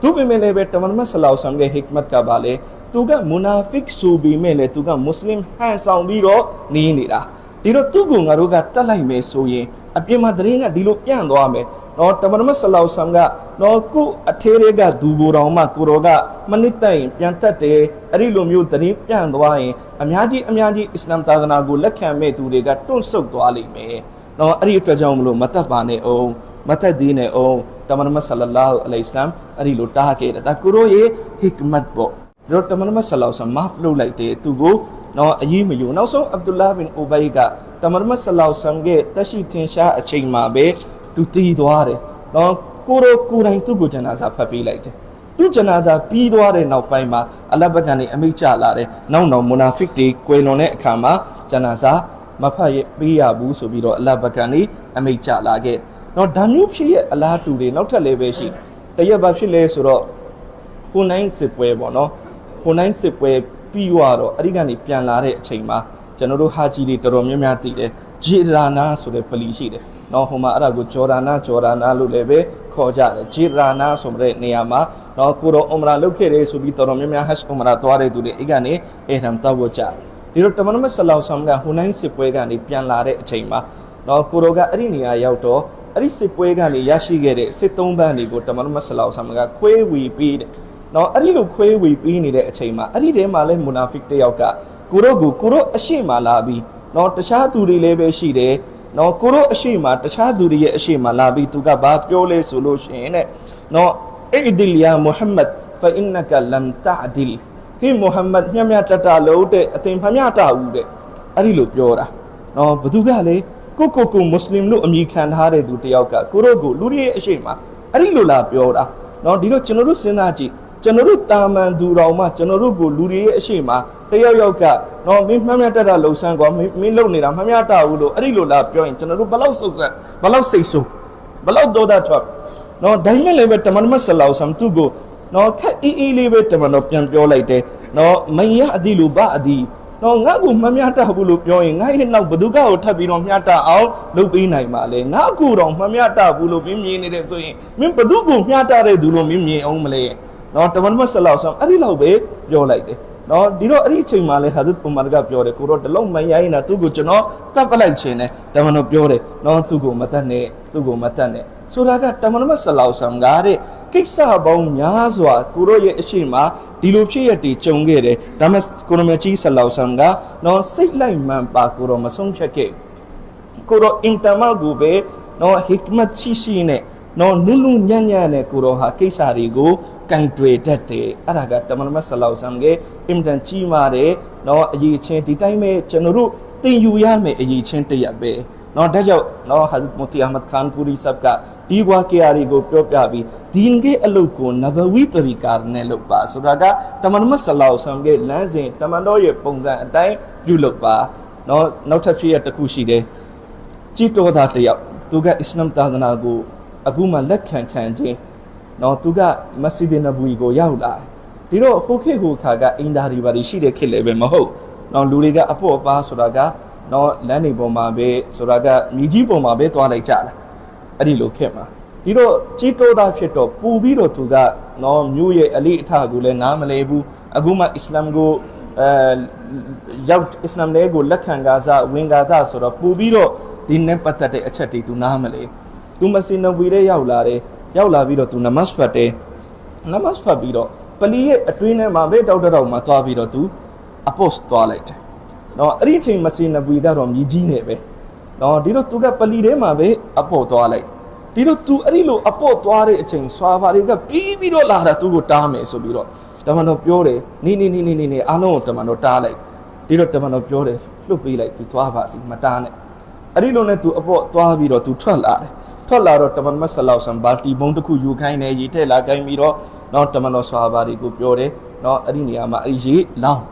သူပေမဲ့လည်းပဲတမန်မဆလောဆမ်ရဲ့ဟိကမတ်ကပါလေသူကမူနာဖစ်ဆိုပြီးမဲ့လေသူကမွတ်စလင်ဟန်ဆောင်ပြီးတော့နေနေတာဒီတော့သူ့ကိုငါတို့ကတတ်လိုက်မယ်ဆိုရင်အပြင်မှာသတင်းကဒီလိုပြန့်သွားမယ်နော်တမန်မဆလောက်ဆမ်ကနော်ကုအထေးတွေကဒူဘူတော်မှကိုတော်ကမနစ်တိုင်ပြန်တတ်တယ်အဲ့ဒီလိုမျိုးသတင်းပြန့်သွားရင်အများကြီးအများကြီးအစ္စလာမ်သာသနာကိုလက်ခံမဲ့သူတွေကတွန့်ဆုတ်သွားလိမ့်မယ် နော်အဲ့ဒီအတွက်ကြောင့်မလို့မတတ်ပါနဲ့အောင်မတတ်သေးနဲ့အောင်တမန်မဆလလာဟူအလိုင်စလမ်အဲ့ဒီလိုတားခဲ့တယ်ဒါကိုရောရဲ့ဟိကမတ်ပေါ့ဒါတော့တမန်မဆလောက်ဆမ်မာဖလုပ်လိုက်တယ်သူကိုနော်အရေးမယူနောက်ဆုံးအဗ္ဒူလာဘင်အိုဘိုင်ကတမန်မဆလောက်ဆမ်ရဲ့တရှိထင်ရှားအချိန်မှာပဲသူတည်သွားတယ်နော်ကိုရောကိုယ်တိုင်သူ့ကိုဂျနာဇာဖတ်ပေးလိုက်တယ်သူဂျနာဇာပြီးသွားတဲ့နောက်ပိုင်းမှာအလဘကန်နေအမိတ်ချလာတယ်နောက်နောက်မူနာဖစ်တွေကွယ်လွန်တဲ့အခါမှာဂျနာဇာ မဖတ်ရပေးရဘူးဆိုပြီးတော့အလဘကန်နေအမိတ်ချလာခဲ့နော်ဒါမျိုးဖြစ်ရဲ့အလားတူတွေနောက်ထပ်လည်းပဲရှိတရက်ဘာဖြစ်လဲဆိုတော့ဟိုနိုင်စစ်ပွဲပေါ့နော်ဟိုနိုင်စစ်ပွဲပြီးသွားတော့အဲ့ဒီကနေပြန်လာတဲ့အချိန်မှာကျွန်တော်တို့ဟာဂျီတွေတော်တော်များများတည်တယ်ဂျေရာနာဆိုတဲ့ပလီရှိတယ်။နော်ဟိုမှာအဲ့ဒါကိုဂျော်ဒါနာဂျော်ဒါနာလို့လည်းပဲခေါ်ကြတယ်ဂျေရာနာဆိုတဲ့နေရာမှာနော်ကိုရောအုမရာလုပ်ခဲ့တယ်ဆိုပြီးတော်တော်များများဟတ်အုမရာသွားတဲ့သူတွေအဲ့ကနေအေဟမ်တောက်ဖို့ကြတယ်။ ဒီတော့တမန်တော်ဆလောင်ဆမ်ကဟိုနိုင်စစ်ပွဲကနေပြန်လာတဲ့အချိန်မှာနော်ကိုရောကအဲ့ဒီနေရာရောက်တော့အဲ့ဒီစစ်ပွဲကနေရရှိခဲ့တဲ့စစ်သုံးပန်းတွေကိုတမန်တော်ဆလောင်ဆမ်ကခွေးဝီပြီးတယ်။နော်အဲ့ဒီလိုခွေးဝီပြီးနေတဲ့အချိန်မှာအဲ့ဒီထဲမှာလဲမူနာဖစ်တယောက်ကကိုရောကိုကိုရောအရှိမလာပြီးနော်တခြားသူတွေလည်းပဲရှိတယ်နော်ကိုရောအရှိမတခြားသူတွေရဲ့အရှိမလာပြီးသူကဘာပြောလဲဆိုလို့ရှိရင်တဲ့နော်အီဒီလ်ယာမုဟမ္မဒ်ဖအင်နကလမ်တာဒီလ် ဟိမုဟမ္မဒ်မြတ်မြတ်တတလို့တဲ့အသင်ဖမြတဘူးတဲ့အဲ့ဒီလိုပြောတာနော်ဘသူကလေကိုကိုကိုမွတ်စလင်လို့အမည်ခံထားတဲ့သူတယောက်ကကိုရောကိုလူတွေရဲ့အရှိမအဲ့ဒီလိုလာပြောတာနော်ဒီတော့ကျွန်တော်တို့စဉ်းစားကြည့်ကျွန်တော်တို့တာမန်သူတော်မှကျွန်တော်တို့ကိုလူတွေရဲ့အရှိမတယောက်ယောက်ကနော်မင်းမှတ်မှတ်တက်တာလှုပ်ဆန်းကွာမင်းမင်းလုံနေတာမှတ်မှတ်တာဘူးလို့အဲ့ဒီလိုလာပြောရင်ကျွန်တော်တို့ဘလောက်စုပ်ဆန်းဘလောက်စိတ်ဆိုးဘလောက်ဒေါသထွက်နော်ဒါမှလည်းပဲတမန်မဆလောက်ဆမ်သူကို နော်ခက်အေးအေးလေးပဲတမန်တော်ပြန်ပြောလိုက်တယ်နော်မယအဒီလူဘအဒီနော်ငါ့ကိုမမျှတဘူးလို့ပြောရင်ငါ့ရဲ့နောက်ဘဒုကကိုထပ်ပြီးတော့မျှတအောင်လုပ်ပေးနိုင်ပါလေငါ့ကိုတော့မမျှတဘူးလို့မင်းမြင်နေတယ်ဆိုရင်မင်းဘဒုကိုမျှတတဲ့သူလို့မင်းမြင်အောင်မလဲနော်တမန်မဆလောက်ဆမ်အဲ့ဒီလောက်ပဲပြောလိုက်တယ်နော်ဒီတော့အဲ့ဒီအချိန်မှာလဲဟာဇတ်ဥမာကပြောတယ်ကိုတော့တလုံးမရိုင်းတာသူ့ကိုကျွန်တော်တတ်ပလိုက်ခြင်းနဲ့တမန်တော်ပြောတယ်နော်သူ့ကိုမတတ်နဲ့သူ့ကိုမတတ်နဲ့ဆိုတာကတမန်တော်ဆလောက်ဆမ်ကတဲ့ ကိစ္စပေါင်းများစွာကိုတော့ရဲ့အရှိမဒီလိုဖြစ်ရတည်ကြုံခဲ့တယ်ဒါမှကိုရမကြီးဆလောက်ဆမ်ကနော်စိတ်လိုက်မှန်ပါကိုတော့မဆုံးဖြတ်ခဲ့ကိုတော့အင်တာမကိုပဲနော်ဟိကမတ်ရှိရှိနဲ့နော်နုနုညံ့ညံ့နဲ့ကိုတော့ဟာကိစ္စတွေကိုကင်တွေတတ်တယ်အဲ့ဒါကတမန်မဆလောက်ဆမ်ကအင်တန်ကြီးမာတယ်နော်အရေးချင်းဒီတိုင်းပဲကျွန်တော်တို့သင်ယူရမယ်အရေးချင်းတရက်ပဲနော်ဒါကြောင့်နော်ဟာဇ်မူတီအဟမဒ်ခန်ပူရီဆပ်က ဒီဝါကီယာရီကိုပြောပြပြီးဒီင်ကေအလုတ်ကိုနဘဝီတရီကာနဲ့လုပ်ပါဆိုတာကတမန်မဆလောက်ဆမ်ကလမ်းစဉ်တမန်တော်ရဲ့ပုံစံအတိုင်းပြုလုပ်ပါနော်နောက်ထပ်ဖြစ်ရတစ်ခုရှိတယ်ကြည်တော်သားတယောက်သူကအစ္စလာမ်သာသနာကိုအခုမှလက်ခံခံခြင်းနော်သူကမက်ဆီဒင်နဘူီကိုရောက်လာဒီတော့ဟိုခေတ်ဟိုခါကအင်ဒါရီဘာတွေရှိတဲ့ခေတ်လည်းပဲမဟုတ်နော်လူတွေကအပေါ့ပါဆိုတာကနော်လမ်းတွေပေါ်မှာပဲဆိုတာကမြကြီးပေါ်မှာပဲသွားလိုက်ကြတာ အဲ့ဒီလိုခင်မှာဒီတော့ကြီးတိုးသားဖြစ်တော့ပူပြီးတော့သူကနော်မြို့ရဲ့အလေးအထကိုလည်းနားမလည်ဘူးအခုမှအစ္စလာမ်ကိုအဲရောက်အစ္စလာမ်လေးကိုလက်ခံကာစားဝင်ကာသားဆိုတော့ပူပြီးတော့ဒီနဲ့ပတ်သက်တဲ့အချက်တွေသူနားမလည်သူမစင်နဝီတဲ့ရောက်လာတယ်ရောက်လာပြီးတော့သူနမတ်ဖတ်တယ်နမတ်ဖတ်ပြီးတော့ပလီရဲ့အတွင်းထဲမှာပဲတောက်တောက်မှာသွားပြီးတော့သူအပေါ့စ်သွားလိုက်တယ်နော်အဲ့ဒီအချိန်မစင်နဝီကတော့မြည်ကြီးနေပဲ နော်ဒီလိုသူကပလီထဲမှာပဲအပေါ့သွားလိုက်ဒီလိုသူအဲ့ဒီလိုအပေါ့သွားတဲ့အချိန်ဆွာဖာတွေကပြီးပြီးတော့လာတာသူ့ကိုတားမယ်ဆိုပြီးတော့တမန်တော်ပြောတယ်နိနိနိနိနိနိအားလုံးကိုတမန်တော်တားလိုက်ဒီတော့တမန်တော်ပြောတယ်လွတ်ပေးလိုက်သူသွားပါစီမတားနဲ့အဲ့ဒီလိုနဲ့သူအပေါ့သွားပြီးတော့သူထွက်လာတယ်ထွက်လာတော့တမန်မဆလောက်ဆန်ဘာတီဘုံတစ်ခုယူခိုင်းတယ်ရေထည့်လာခိုင်းပြီးတော့နော်တမန်တော်ဆွာဘာတွေကိုပြောတယ်နော်အဲ့ဒီနေရာမှာအဲ့ဒီရေလောင်း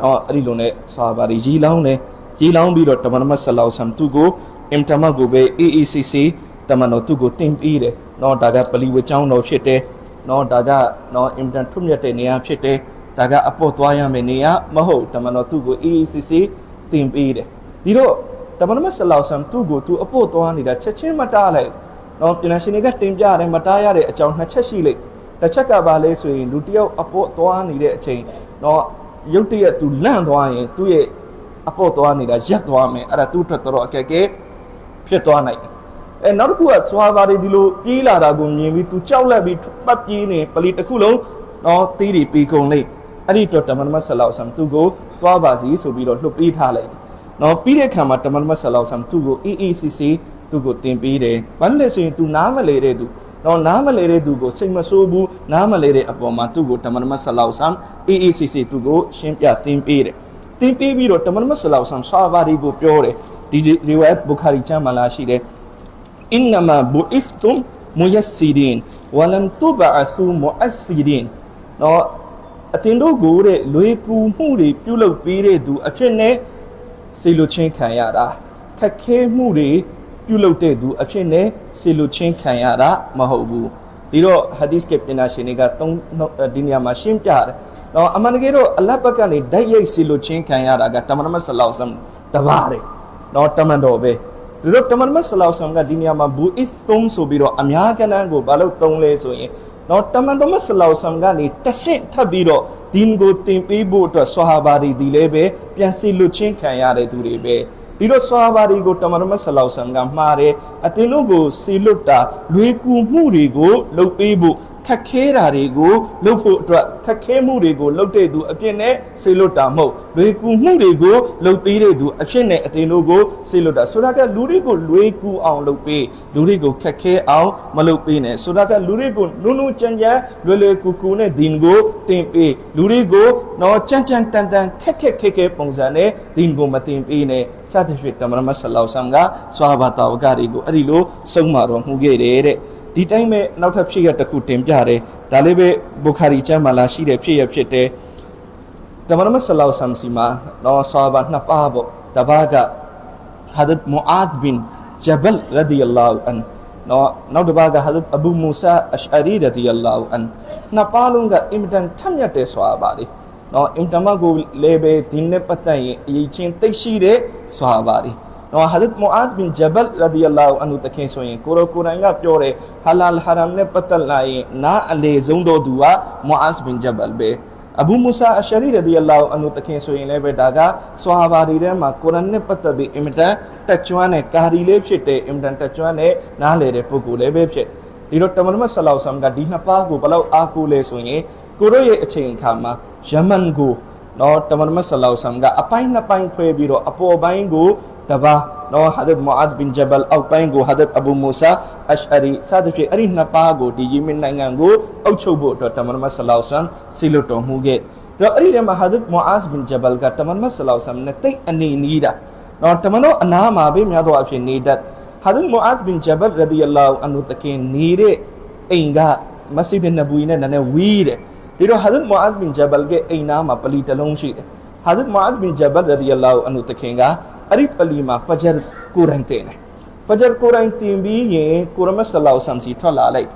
နော်အဲ့ဒီလိုနဲ့ဆွာဘာတွေရေလောင်းတယ် ရေလောင်းပြီးတော့တမန်မတ်ဆလောက်ဆန်သူ့ကိုအင်တမတ်ကိုပဲ AACC တမန်တော်သူ့ကိုတင်ပြီးတယ်နော်ဒါကပလီဝချောင်းတော်ဖြစ်တယ်နော်ဒါကနော်အင်တန်ထွတ်မြတ်တဲ့နေရာဖြစ်တယ်ဒါကအပေါ့သွားရမယ့်နေရာမဟုတ်တမန်တော်သူ့ကို AACC တင်ပြီးတယ်ဒီတော့တမန်တော်ဆလောဆမ်သူ့ကိုသူအဖို့သွားနေတာချက်ချင်းမတားလိုက်နော်ပြင်ရှင်တွေကတင်ပြတယ်မတားရတဲ့အကြောင်းနှစ်ချက်ရှိလိုက်တစ်ချက်ကပါလဲဆိုရင်လူတစ်ယောက်အဖို့သွားနေတဲ့အချိန်နော်ရုတ်တရက်သူလန့်သွားရင်သူ့ရဲ့ အဖို့သွားနေတာရက်သွားမယ်အဲ့ဒါသူ့အတွက်တော်တော်အခက်အခဲဖြစ်သွားနိုင်တယ်အဲနောက်တစ်ခုကစွာပါတွေဒီလိုပြေးလာတာကိုမြင်ပြီးသူကြောက်လက်ပြီးပတ်ပြေးနေပလီတစ်ခုလုံးနော်တီးတွေပြေကုန်လိုက်အဲ့ဒီတော့တမန်တော်ဆလောဆမ်သူ့ကိုသွားပါစီဆိုပြီးတော့လှုပ်ပေးထားလိုက်တယ်နော်ပြီးတဲ့ခါမှာတမန်မတ်ဆလောက်ဆမ်သူ့ကို EACC သူ့ကိုတင်ပေးတယ်။ဘာလို့လဲဆိုရင် तू နားမလဲတဲ့သူနော်နားမလဲတဲ့သူကိုစိတ်မဆိုးဘူးနားမလဲတဲ့အပေါ်မှာသူ့ကိုတမန်မတ်ဆလောက်ဆမ် EACC သူ့ကိုရှင်းပြတင်ပေးတယ်။ တင်ပေးပြီးတော့တမန်မတ်ဆလောက်ဆမ်ဆာဘာဒီကိုပြောတယ်ဒီရီဝိုင်ဘူခါရီချမ်းမှာလာရှိတယ်။ innama bu'ithtum muyassirin wa lam tub'athu mu'assirin နော်အတင်တို့ကိုတဲ့လွေကူမှုတွေပြုလုပ်ပေးတဲ့သူအဖြစ်နဲ့စေလိုချင်းခံရတာခက်ခဲမှုတွေပြုလုပ်တဲ့သူအဖြစ်နဲ့စေလိုချင်းခံရတာမဟုတ်ဘူးဒီတော့ဟာဒီစ်ကပညာရှင်တွေကသုံးဒီနေရာမှာရှင်းပြတယ် တော့အမှန်တကယ်တော့အလတ်ဘက်ကနေဓာတ်ရိုက်စေလိုချင်းခံရတာကတမန်မတ်ဆလောက်ဆမ်တပါးတယ်တော့တမန်တော်ပဲဒီတော့တမန်မတ်ဆလောက်ဆမ်ကဒီနေရာမှာဘူအစ်တုံးဆိုပြီးတော့အများကဏ္ဍကိုဘာလို့သုံးလဲဆိုရင်တော့တမန်တော်မတ်ဆလောက်ဆမ်ကနေတဆင့်ထပ်ပြီးတော့ဒီန်ကိုတင်ပေးဖို့အတွက်ဆွာဟာဘာတွေဒီလည်းပဲပြန်စီလွတ်ချင်းခံရတဲ့သူတွေပဲဒီတော့ဆွာဘာတွေကိုတမန်တော်မတ်ဆလောက်ဆမ်ကမှားတယ်အတင်းတို့ကိုစီလွတ်တာလွေကူမှုတွေကိုလုပ်ပေးဖို့ ခက်ခဲတာတွေကိုလုပ်ဖို့အတွက်ခက်ခဲမှုတွေကိုလုပ်တဲ့သူအပြစ်နဲ့စေလွတ်တာမဟုတ်လွေကူမှုတွေကိုလုပ်ပေးတဲ့သူအဖြစ်နဲ့အတင်းတို့ကိုစေလွတ်တာဆိုတာကလူတွေကိုလွေကူအောင်လုပ်ပေးလူတွေကိုခက်ခဲအောင်မလုပ်ပေးနဲ့ဆိုတာကလူတွေကိုနုနုကြမ်းကြမ်းလွယ်လွယ်ကူကူနဲ့ဒီန်ကိုတင်ပေးလူတွေကိုတော့ကြမ်းကြမ်းတန်တန်ခက်ခက်ခဲခဲပုံစံနဲ့ဒီန်ကိုမတင်ပေးနဲ့စသဖြင့်တမန်မဆလောက်ဆမ်ကဆွာဘာတာဝကတွေကိုအဲ့ဒီလိုဆုံးမတော်မူခဲ့တယ်တဲ့ ဒီတိုင်းပဲနောက်ထပ်ဖြစ်ရတစ်ခုတင်ပြတယ်ဒါလေးပဲဘူခါရီကျမ်းမှာလာရှိတဲ့ဖြစ်ရဖြစ်တယ်တမန်တော်ဆလောဆမ်စီမာတော့ဆာဘာနှစ်ပါးပေါ့တပါးကဟာဒတ်မူအာဒ်ဘင်ဂျဘလ်ရဒီယလာဟူအန်နော်နောက်တစ်ပါးကဟာဇတ်အဘူမူဆာအရှ်အရီရဒီယလာဟူအန်နှစ်ပါးလုံးကအင်မတန်ထက်မြက်တယ်ဆိုတာပါလေနော်အင်တမတ်ကိုလေပဲဒီနဲ့ပတ်သက်ရင်အရေးချင်းသိရှိတဲ့ဆိုတာပါလေ နော်ဟာဇရတ်မူအာဒ်ဘင်ဂျဘလ်ရာဒီယလာဟူအန်ဟူတခင်ဆိုရင်ကိုရောကိုနိုင်ကပြောတယ်ဟာလာလ်ဟာရမ်နဲ့ပတ်သက်လာရင်နားအလေဆုံးသောသူကမူအာဒ်ဘင်ဂျဘလ်ပဲအဘူမူဆာအရှရီရဒီယလာဟူအန်ဟူတခင်ဆိုရင်လည်းပဲဒါကဆွာဟာဘာတွေထဲမှာကုရ်အန်နဲ့ပတ်သက်ပြီးအင်မတန်တက်ကြွတဲ့ကာဒီလေးဖြစ်တဲ့အင်မတန်တက်ကြွတဲ့နားလေတဲ့ပုဂ္ဂိုလ်လည်းပဲဖြစ်ဒီတော့တမန်တော်ဆလောဆမ်ကဒီနှစ်ပါးကိုဘယ်လောက်အားကိုးလဲဆိုရင်ကိုရောရဲ့အချိန်အခါမှာယမန်ကိုနော်တမန်တော်ဆလောဆမ်ကအပိုင်းနှစ်ပိုင်းဖွဲပြီးတော့အပေါ်ပိုင်းကို တပါးနော်ဟာဒတ်မူအာဒ်ဘင်ဂျဘလ်အောက်ပိုင်းကိုဟာဒတ်အဘူမူဆာအရှအရီစသဖြင့်အဲ့ဒီနှစ်ပါးကိုဒီယီမင်နိုင်ငံကိုအုပ်ချုပ်ဖို့အတွက်တမန်မတ်ဆလောက်ဆမ်ဆီလွတ်တော်မူခဲ့တော့အဲ့ဒီထဲမှာဟာဒတ်မူအာဇ်ဘင်ဂျဘလ်ကတမန်မတ်ဆလောက်ဆမ်နဲ့တိတ်အနေနီးတာနော်တမန်တော်အနာမှာပဲများသောအားဖြင့်နေတတ်ဟာဒတ်မူအာဇ်ဘင်ဂျဘလ်ရဒီအလာဟူအန်ဟူတကင်နေတဲ့အိမ်ကမစဂျစ်နဘူနဲ့နည်းနည်းဝီးတယ်ဒီတော့ဟာဒတ်မူအာဇ်ဘင်ဂျဘလ်ကအိမ်နာမှာပလီတစ်လုံးရှိတယ်ဟာဒတ်မူအာဇ်ဘင်ဂျဘလ်ရဒီအလာဟူအန်ဟူတကင်က အဲ့ဒီပလီမှာဖဂျာကိုရိုင်းတင်တယ်ဖဂျာကိုရိုင်းတင်ပြီးရင်ကိုရမတ်ဆလောက်ဆမ်စီထွက်လာလိုက်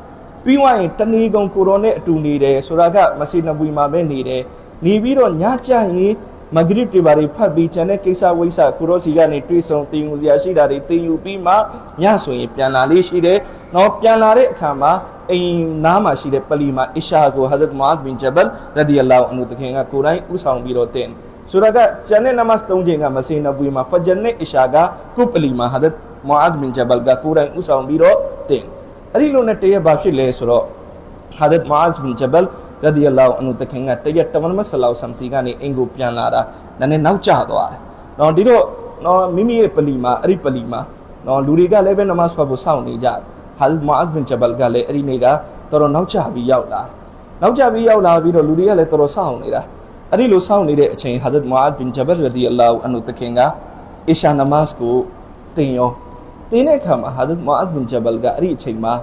ပြီးွားရင်တဏီကုံကိုရိုနဲ့အတူနေတယ်ဆိုတာကမစီနဘူမှာပဲနေတယ်နေပြီးတော့ညကြရင်မဂရိတွေပါတွေဖတ်ပြီးကျန်တဲ့ကိစ္စဝိစ္စကိုရောစီကနေတွေးဆုံတင်ယူစရာရှိတာတွေတင်ယူပြီးမှညဆိုရင်ပြန်လာလေးရှိတယ်။နောက်ပြန်လာတဲ့အခါမှာအိမ်နားမှာရှိတဲ့ပလီမှာအီရှာကိုဟာဇတ်မွာဒ်ဘင်ဂျဘလ်ရဒီအလာဟ်အန်ဟူတခင်ကကိုယ်တိုင်ဥဆောင်ပြီးတော့တင် ဆိုတော့ကကျန်တဲ့နမတ်၃ချိန်ကမစင်နဘူမှာဖဂျန်နဲ့အီရှာကကုပလီမှာဟာဇတ်မွာဒ်ဘင်ဂျဘလ်ကကိုယ်တိုင်ဥဆောင်ပြီးတော့တင်အဲ့ဒီလိုနဲ့တရက်ဘာဖြစ်လဲဆိုတော့ဟာဒတ်မာဇ်ဘင်ဂျဘလ်ရဒီအလာဟ်အန်ဟူတခင်ကတရက်တမန်မဆလောဆမ်စီကနေအင်ကိုပြန်လာတာနည်းနည်းနောက်ကျသွားတယ်။နော်ဒီတော့နော်မိမိရဲ့ပလီမှာအဲ့ဒီပလီမှာနော်လူတွေကလည်းပဲနမတ်ဖတ်ဖို့စောင့်နေကြတယ်။ဟာဒတ်မာဇ်ဘင်ဂျဘလ်ကလည်းအဲ့ဒီနေ့ကတော်တော်နောက်ကျပြီးရောက်လာ။နောက်ကျပြီးရောက်လာပြီးတော့လူတွေကလည်းတော်တော်စောင့်နေတာ။ အဲ့ဒီလိုစောင့်နေတဲ့အချိန်ဟာဒတ်မာဇ်ဘင်ဂျဘလ်ရဒီအလာဟ်အန်ဟူတခင်ကအီရှာနမတ်ကိုတင်ရောတင်တဲ့အခါမှာဟာဒတ်မာဇ်ဘင်ဂျဘလ်ကအဲ့ဒီအချိန်မှာ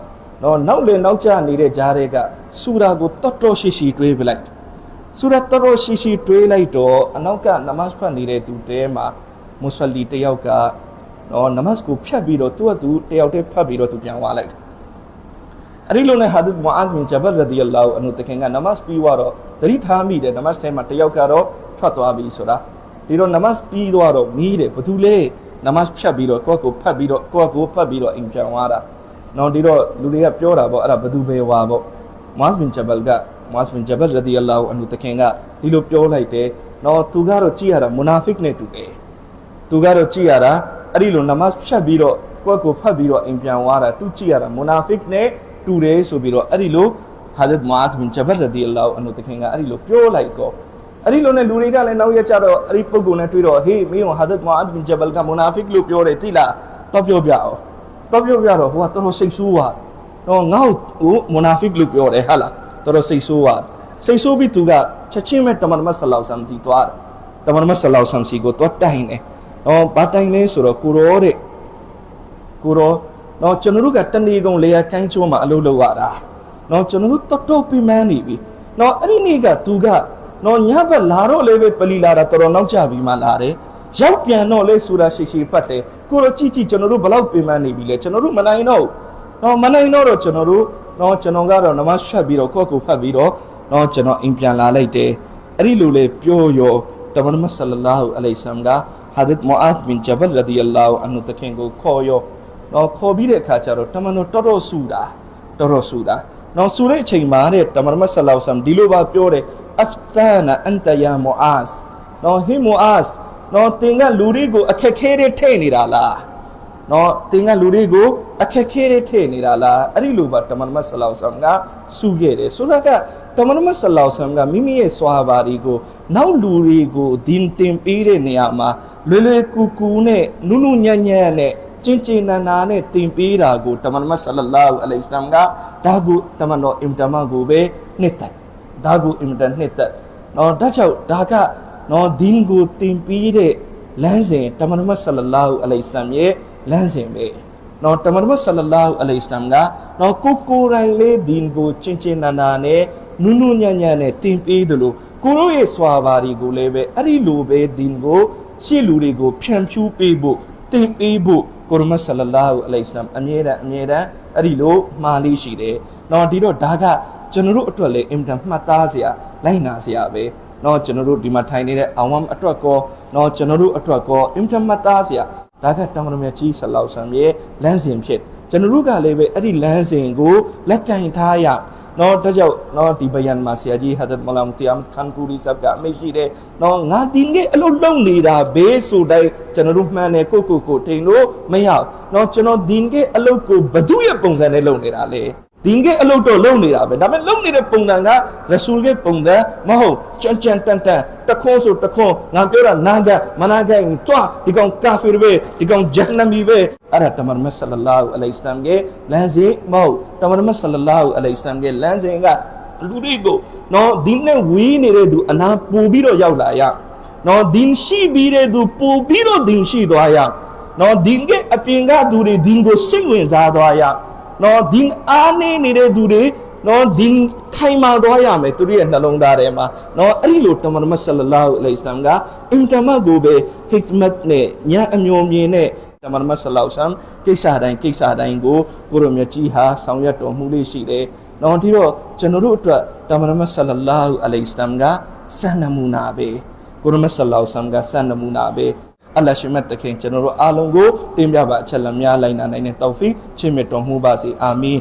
နော်နောက်လေနောက်ကျနေတဲ့ဂျားတွေကဆူရာကိုတော်တော်ရှိရှိတွေးပလိုက်ဆူရာတော်တော်ရှိရှိတွေးလိုက်တော့အနောက်ကနမတ်ဖတ်နေတဲ့သူတဲမှာမွတ်ဆလီတယောက်ကနော်နမတ်ကိုဖြတ်ပြီးတော့သူ့အတူတယောက်တည်းဖတ်ပြီးတော့သူပြန်သွားလိုက်တယ်အဲ့ဒီလိုနဲ့ဟာဒတ်မွအာဇ်ဘင်ဂျဘလ်ရဒီအလာဟူအန်ဟူတခင်ကနမတ်ပြီးသွားတော့ သတိထားမိတယ်နမတ်ထဲမှာတယောက်ကတော့ထွက်သွားပြီဆိုတာဒီတော့နမတ်ပြီးသွားတော့မီးတယ်ဘာလို့လဲနမတ်ဖြတ်ပြီးတော့ကိုယ့်ကိုဖတ်ပြီးတော့ကိုယ့်ကိုဖတ်ပြီးတော့အိမ်ပြန်သွားတာနော်ဒီတော့လူတွေကပြောတာပေါ့အဲ့ဒါဘသူပဲဝါပေါ့မတ်ဘင်ဂျဘလ်ကမတ်ဘင်ဂျဘလ်ရဒီအလာဟူအန်ဟူတခင်ကဒီလိုပြောလိုက်တယ်နော်သူကတော့ကြည့်ရတာမူနာဖစ်နဲ့တူတယ်သူကတော့ကြည့်ရတာအဲ့ဒီလိုနမတ်ဖြတ်ပြီးတော့ကိုယ့်ကိုဖတ်ပြီးတော့အိမ်ပြန်သွားတာသူကြည့်ရတာမူနာဖစ်နဲ့တူတယ်ဆိုပြီးတော့အဲ့ဒီလို ဟာဇတ်မတ်ဘင်ဂျဘလ်ရဒီအလာဟူအန်ဟူတခင်ကအဲ့ဒီလိုပြောလိုက်တော့အဲ့ဒီလိုနဲ့လူတွေကလည်းနောက်ရက်ကျတော့အဲ့ဒီပုဂ္ဂိုလ်နဲ့တွေ့တော့ဟေးမင်းဟာဇတ်မတ်ဘင်ဂျဘလ်ကမူနာဖစ်လို့ပြောတယ်သိလားတော့ပြောပြအောင်တော့ပြောပြတော့ဟိုကတော်တော်စိတ်ဆိုးသွားတော့ငါ့ကိုမွနာဖစ်လို့ပြောတယ်ဟာလားတော်တော်စိတ်ဆိုးသွားစိတ်ဆိုးပြီးသူကချက်ချင်းပဲတမန်မဆလောက်ဆမ်စီသွားတယ်တမန်မဆလောက်ဆမ်စီကိုတော့တိုင်တယ်တော့ဘာတိုင်လဲဆိုတော့ကိုရောတဲ့ကိုရောတော့ကျွန်တော်တို့ကတဏီကုံလေယာကိုင်းချိုးမှာအလုပ်လုပ်ရတာ တော့ကျွန်တော်တို့တော်တော်ပြင်းမန်းနေပြီတော့အဲ့ဒီနေ့ကသူကတော့ညဘက်လာတော့လေပဲပလီလာတာတော်တော်နောက်ကျပြီးမှလာတယ်ရောက်ပြန်တော့လဲဆိုတာရှိရှိဖတ်တယ်ကိုတော့ကြည့်ကြည့်ကျွန်တော်တို့ဘယ်လောက်ပင်ပန်းနေပြီလဲကျွန်တော်တို့မနိုင်တော့ဘူးတော့မနိုင်တော့တော့ကျွန်တော်တို့တော့ကျွန်တော်ကတော့နမတ်ရှတ်ပြီးတော့ကိုယ့်ကိုဖတ်ပြီးတော့တော့ကျွန်တော်အိမ်ပြန်လာလိုက်တယ်အဲ့ဒီလိုလေပြောရောတမန်မဆလလာဟူအလိုင်ဆမ်ကဟာဒတ်မူအာဇ်ဘင်ဂျဘလ်ရဒီအလာဟူအန်ဟူတခင်ကိုခေါ်ရောတော့ခေါ်ပြီးတဲ့အခါကျတော့တမန်တော်တော်တော်ဆူတာတော်တော်ဆူတာ တော့ဆူတဲ့အချိန်မှာတဲ့တမန်မဆလလာဆမ်ဒီလိုပါပြောတယ်အဖတာနာအန်တယာမူအာဇ်တော့ဟီမူအာဇ်နော်တင်ကလူတွေကိုအခက်ခဲတွေထိတ်နေတာလားနော်တင်ကလူတွေကိုအခက်ခဲတွေထိတ်နေတာလားအဲ့ဒီလိုပါတမန်မတ်ဆလောဆမ်ကစူခဲ့တယ်ဆိုတော့ကတမန်မတ်ဆလောဆမ်ကမိမိရဲ့စွာဘာတွေကိုနောက်လူတွေကိုဒင်တင်ပေးတဲ့နေရာမှာလွယ်လွယ်ကူကူနဲ့နုနုညံ့ညံ့နဲ့ ကျင်ကျင်နာနာနဲ့တင်ပေးတာကိုတမန်မတ်ဆလလာဟူအလိုင်စလမ်ကဒါကိုတမန်တော်အင်တမကိုပဲနှစ်သက်ဒါကိုအင်တန်နှစ်သက်နော်ဒါကြောင့်ဒါကနော်ဒင်းကိုတင်ပြီးတဲ့လမ်းစဉ်တမန်တော်ဆလလာဟူအလိုင်စလမ်ရဲ့လမ်းစဉ်ပဲနော်တမန်တော်ဆလလာဟူအလိုင်စလမ်ကနော်ကိုကိုယ်တိုင်လေးဒင်းကိုချင်းချင်းနာနာနဲ့နုနုညံ့ညံ့နဲ့တင်ပေးတယ်လို့ကိုတို့ရဲ့စွာပါတွေကိုလည်းပဲအဲ့ဒီလိုပဲဒင်းကိုရှေ့လူတွေကိုဖြန့်ဖြူးပေးဖို့တင်ပေးဖို့ ကိုရမတ်ဆလလာဟူအလိုင်စလမ်အမြဲတမ်းအမြဲတမ်းအဲ့ဒီလိုမှားလေးရှိတယ်။နော်ဒီတော့ဒါကကျွန်တော်တို့အတွက်လည်းအင်တန်မှတ်သားစရာလိုက်နာစရာပဲ။နော်ကျွန်တော်တို့ဒီမှာထိုင်နေတဲ့အောင်ဝမ်အတွက်ကောနော်ကျွန်တော်တို့အတွက်ကောအင်တန်မှတ်သားစရာဒါကတောင်ရမြကြီးဆလောက်ဆံရဲ့လမ်းစဉ်ဖြစ်ကျွန်တော်တို့ကလည်းပဲအဲ့ဒီလမ်းစဉ်ကိုလက်ကင်ထားရအောင် နော်ဒါကြောင့်နော်ဒီဘယန်မှာဆရာကြီးဟာဒတ်မလာမတီအမ်ခန်ပူရီဆပ်ကအမေရှိတယ်နော်ငါဒီငယ်အလုပ်လုပ်နေတာဘေးဆိုတိုင်းကျွန်တော်တို့မှန်တယ်ကိုကိုကိုတိန်လို့မရနော်ကျွန်တော်ဒီငယ်အလုပ်ကိုဘသူရဲ့ပုံစံနဲ့လုပ်နေတာလေ ဒင်းကအလုပ်တော့လုပ်နေတာပဲဒါပေမဲ့လုပ်နေတဲ့ပုံစံကရဆူလ်ရဲ့ပုံစံမဟုတ်ကြမ်းကြမ်းတန်တန်တခွန်းဆိုတခွန်းငါပြောတာနာကြမနာကြရင်တွားဒီကောင်ကာဖီပဲဒီကောင်ဂျန်နမီပဲအဲ့ဒါတမန်မဆလလာဟူအလိုင်စလမ်ရဲ့လမ်းစဉ်မဟုတ်တမန်မဆလလာဟူအလိုင်စလမ်ရဲ့လမ်းစဉ်ကလူတွေကိုနော်ဒီနဲ့ဝီးနေတဲ့သူအနာပူပြီးတော့ရောက်လာရနော်ဒင်းရှိပြီးတဲ့သူပူပြီးတော့ဒင်းရှိသွားရနော်ဒင်းကအပြင်ကသူတွေဒင်းကိုစိတ်ဝင်စားသွားရ နော်ဒင်းအားနေနေတဲ့သူတွေနော်ဒင်းခိုင်မာသွားရမယ်သူတို့ရဲ့နှလုံးသားထဲမှာနော်အဲ့ဒီလိုတမန်တော်မဆလလာဟူအလိုင်စလမ်ကအင်တမတ်ကိုပဲဟစ်မတ်နဲ့ညာအမျိုးမြင်နဲ့တမန်တော်မဆလောက်ဆမ်ကိစ္စတိုင်းကိစ္စတိုင်းကိုကိုရမြတ်ကြီးဟာဆောင်ရွက်တော်မူလေးရှိတယ်နော်ဒီတော့ကျွန်တော်တို့အတွက်တမန်တော်မဆလလာဟူအလိုင်စလမ်ကစံနမူနာပဲကိုကိုရမဆလောဆမ်ကစံနမူနာပဲ အလ္လာရှိမတ်တခင်ကျွန်တော်တို့အားလုံးကိုတင်ပြပါအချက်လက်များလိုက်နာနိုင်တဲ့တောက်ဖီချစ်မြတ်တော်မူပါစေအာမင်